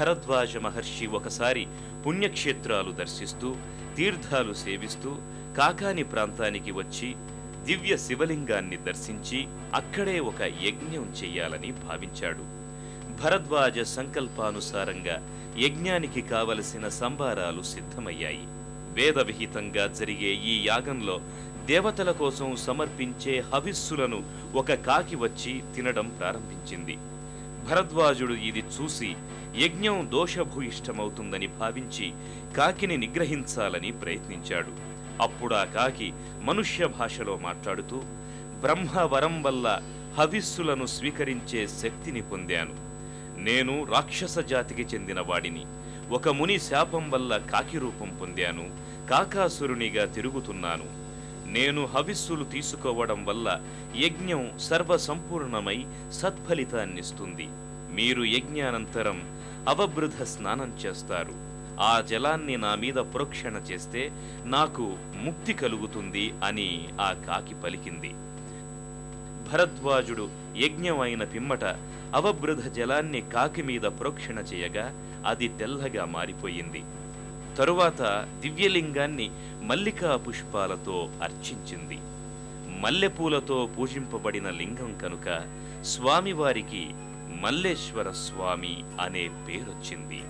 భరద్వాజ మహర్షి ఒకసారి పుణ్యక్షేత్రాలు దర్శిస్తూ తీర్థాలు సేవిస్తూ కాకాని ప్రాంతానికి వచ్చి దివ్య శివలింగాన్ని దర్శించి అక్కడే ఒక యజ్ఞం చెయ్యాలని భావించాడు. భరద్వాజ సంకల్పానుసారంగా యజ్ఞానికి కావలసిన సంబారాలు సిద్ధమయ్యాయి. వేదవిహితంగా జరిగే ఈ యాగంలో దేవతల కోసం సమర్పించే హవిస్సులను ఒక కాకి వచ్చి తినడం ప్రారంభించింది. భరద్వాజుడు ఇది చూసి యజ్ఞం దోషభూయిష్టమవుతుందని భావించి కాకిని నిగ్రహించాలని ప్రయత్నించాడు. అప్పుడా కాకి మనుష్య భాషలో మాట్లాడుతూ బ్రహ్మ వరం వల్ల హవిస్సులను స్వీకరించే శక్తిని పొందాను. నేను రాక్షస జాతికి చెందిన వాడిని. ఒక ముని శాపం వల్ల కాకి రూపం పొందాను. కాకాసురునిగా తిరుగుతున్నాను. నేను హవిస్సులు తీసుకోవడం వల్ల యజ్ఞం సర్వసంపూర్ణమై సత్ఫలితాన్నిస్తుంది. మీరు యజ్ఞానంతరం అవబృధ స్నానం చేస్తారు. ఆ జలాన్ని నా మీద ప్రోక్షణ చేస్తే నాకు ముక్తి కలుగుతుంది అని ఆ కాకి పలికింది. భరద్వాజుడు యజ్ఞం అయిన పిమ్మట అవబృధ జలాన్ని కాకి మీద ప్రోక్షణ చేయగా అది తెల్లగా మారిపోయింది. తరువాత దివ్యలింగాన్ని మల్లికా పుష్పాలతో అర్చించింది. మల్లెపూలతో పూజింపబడిన లింగం కనుక స్వామివారికి మల్లేశ్వర స్వామి అనే పేరొచ్చింది.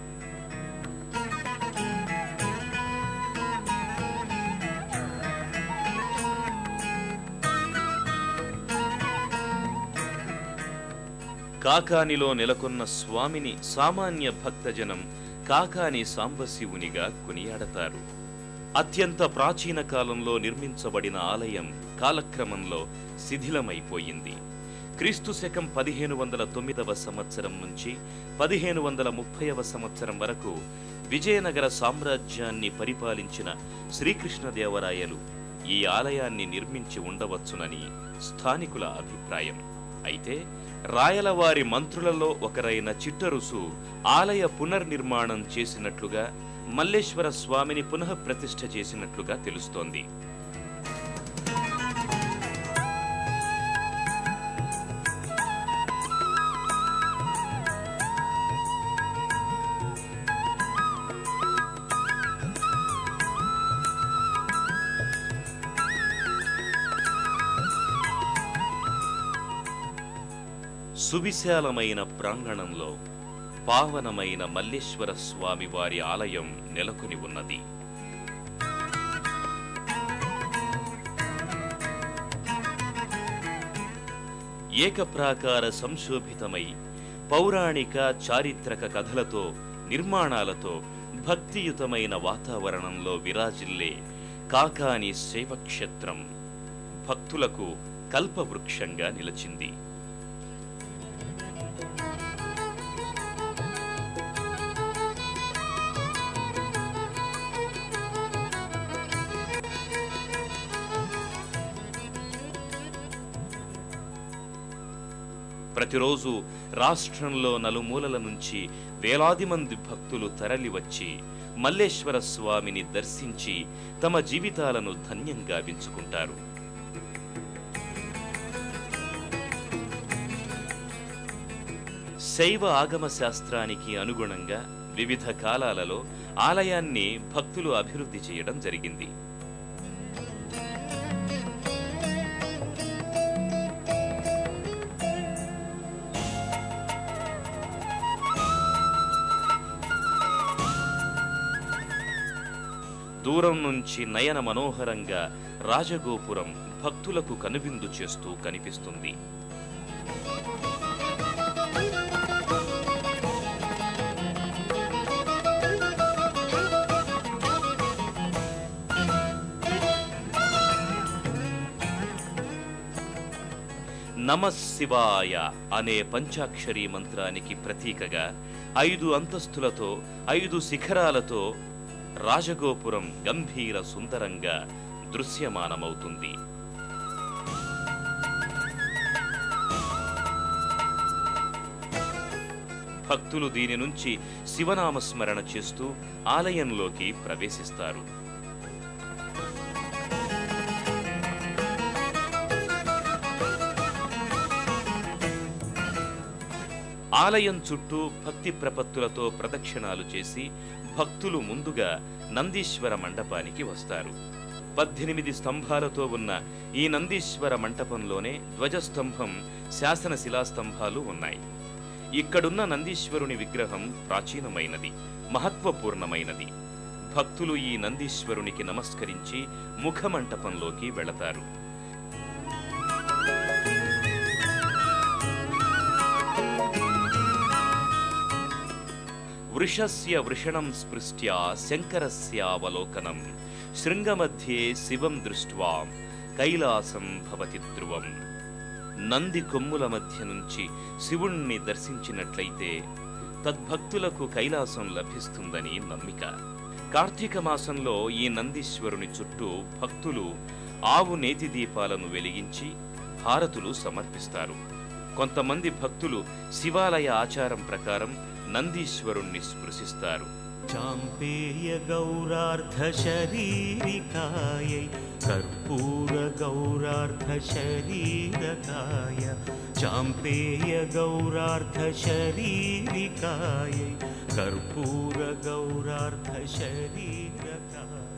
కాకానిలో నెలకొన్న స్వామిని సామాన్య భక్తజనం కాకాని సాంబశివునిగా కొనియాడతారు. అత్యంత ప్రాచీన కాలంలో నిర్మించబడిన ఆలయం కాలక్రమంలో శిథిలమైపోయింది. క్రీస్తు శకం పదిహేను వందల తొమ్మిదవ సంవత్సరం నుంచి పదిహేను వందల ముప్పైవ సంవత్సరం వరకు విజయనగర సామ్రాజ్యాన్ని పరిపాలించిన శ్రీకృష్ణదేవరాయలు ఈ ఆలయాన్ని నిర్మించి ఉండవచ్చునని స్థానికుల అభిప్రాయం. అయితే రాయలవారి మంత్రులలో ఒకరైన చిట్టరుసు ఆలయ పునర్నిర్మాణం చేసినట్లుగా మల్లేశ్వర స్వామిని పునః ప్రతిష్ఠ చేసినట్లుగా తెలుస్తోంది. సువిశాలమైన ప్రాంగణంలో పావనమైన మల్లేశ్వర స్వామి వారి ఆలయం నెలకొని ఉన్నది. ఏకప్రాకార సంశోభితమై పౌరాణిక చారిత్రక కథలతో నిర్మాణాలతో భక్తియుతమైన వాతావరణంలో విరాజిల్లే కాకాని సేవక్షేత్రం భక్తులకు కల్పవృక్షంగా నిలిచింది. ప్రతిరోజు రాష్ట్రంలో నలుమూలల నుంచి వేలాది మంది భక్తులు తరలివచ్చి మల్లేశ్వర స్వామిని దర్శించి తమ జీవితాలను ధన్యంగా వించుకుంటారు. శైవ ఆగమ శాస్త్రానికి అనుగుణంగా వివిధ కాలాలలో ఆలయాన్ని భక్తులు అభివృద్ధి చేయడం జరిగింది. దూరం నుంచి నయన మనోహరంగా రాజగోపురం భక్తులకు కనువిందు చేస్తూ కనిపిస్తుంది. నమశివాయ అనే పంచాక్షరీ మంత్రానికి ప్రతీకగా ఐదు అంతస్తులతో ఐదు శిఖరాలతో రాజగోపురం గంభీర సుందరంగా దృశ్యమానమవుతుంది. భక్తులు దీని నుంచి శివనామస్మరణ చేస్తూ ఆలయంలోకి ప్రవేశిస్తారు. ఆలయం చుట్టూ భక్తి ప్రపత్తులతో ప్రదక్షిణాలు చేసి భక్తులు ముందుగా నందీశ్వర మండపానికి వస్తారు. పద్దెనిమిది స్తంభాలతో ఉన్న ఈ నందీశ్వర మంటపంలోనే ధ్వజస్తంభం శాసన శిలాస్తంభాలు ఉన్నాయి. ఇక్కడున్న నందీశ్వరుని విగ్రహం ప్రాచీనమైనది మహత్వపూర్ణమైనది. భక్తులు ఈ నందీశ్వరునికి నమస్కరించి ముఖమంటపంలోకి వెళతారు. వృషస్య వృషణం స్పృష్ట్యా శంకరస్యావలోకనం. శృంగమధ్యే శివం దృష్ట్వా కైలాసం భవతి ధ్రువం. నంది కొమ్ముల మధ్య నుంచి శివుణ్ణి దర్శించినట్లయితే తద్భక్తులకు కైలాసం లభిస్తుందని నమ్మిక. కార్తీక మాసంలో ఈ నందీశ్వరుని చుట్టూ భక్తులు ఆవు నేతి దీపాలను వెలిగించి హారతులు సమర్పిస్తారు. కొంతమంది భక్తులు శివాలయ ఆచారం ప్రకారం నందీశ్వరుణ్ణి స్పృశిస్తారు చాంపేయ स्पृशिस्तौरर्थ శరీరికాయ కర్పూర गौरर्थ శరీరకాయ చాంపేయ गौरर्थ శరీరికాయ కర్పూర गौरर्थ శరీరకాయ